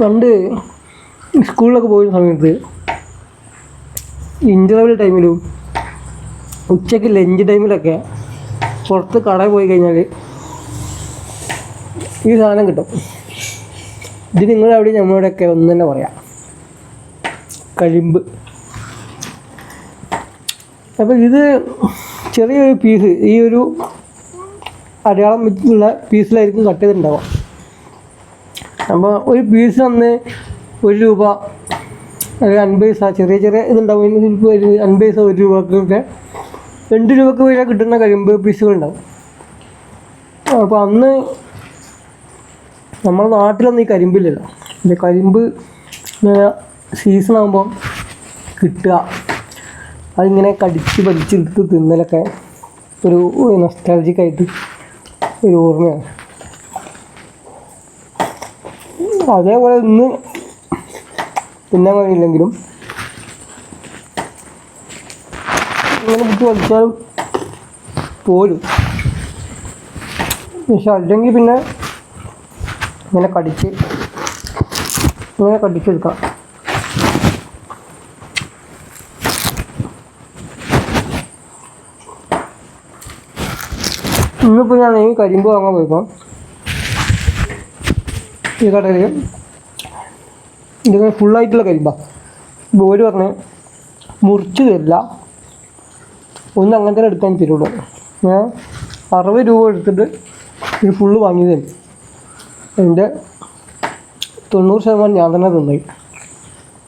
പണ്ട് സ്കൂളിലൊക്കെ പോയിരുന്ന സമയത്ത് ഇന്റർവെൽ ടൈമിലും ഉച്ചയ്ക്ക് ലഞ്ച് ടൈമിലൊക്കെ പുറത്ത് കടയിൽ പോയി കഴിഞ്ഞാൽ ഈ സാധനം കിട്ടും. ഇത് നിങ്ങളവിടെ നമ്മളോടൊക്കെ ഒന്ന് തന്നെ പറയാം. കഴിമ്പ് അപ്പോൾ ഇത് ചെറിയൊരു പീസ് ഈ ഒരു അടയാളം വെച്ചുള്ള പീസിലായിരിക്കും കട്ട് ചെയ്തിട്ടുണ്ടാവുക അപ്പോൾ ഒരു പീസ് അന്ന് ഒരു രൂപ അല്ലെങ്കിൽ അൻപത് പൈസ ചെറിയ ചെറിയ ഇതുണ്ടാവും. ഒരു അൻപത് പൈസ ഒരു രൂപക്കൊക്കെ രണ്ട് രൂപക്ക് വരെ കിട്ടുന്ന കരിമ്പ് പീസുകളുണ്ടാവും അപ്പോൾ അന്ന് നമ്മുടെ നാട്ടിലൊന്നും ഈ കരിമ്പില്ലല്ലോ ഇത് കരിമ്പ് സീസൺ ആകുമ്പോൾ കിട്ടുക. അതിങ്ങനെ കടിച്ച് വലിച്ചെടുത്ത് തിന്നലൊക്കെ ഒരു നൊസ്റ്റാലജിക്കായിട്ട് ഒരു ഓർമ്മയാണ്. അതേപോലെ ഇന്ന് തിന്നാൻ കഴിയില്ലെങ്കിലും ഇങ്ങനെ കുത്തി വലിച്ചാലും പോരും. പക്ഷെ അല്ലെങ്കിൽ പിന്നെ ഇങ്ങനെ കടിച്ച് ഇങ്ങനെ കടിച്ചെടുക്കാം. ഇന്നിപ്പോൾ ഞാൻ ഈ കരിമ്പ് വാങ്ങാൻ പോയപ്പോൾ ഈ കടയിൽ ഇതിങ്ങനെ ഫുള്ളായിട്ടുള്ള കരിമ്പ. ബോര് പറഞ്ഞ് മുറിച്ച് തരില്ല. ഒന്ന് അങ്ങനെ തന്നെ എടുക്കാൻ തരുള്ളൂ ഞാൻ അറുപത് രൂപ എടുത്തിട്ട് ഇത് ഫുള്ള് വാങ്ങിയത്. എന്റെ തൊണ്ണൂറ് ശതമാനം ഞാൻ തന്നെ തിന്നു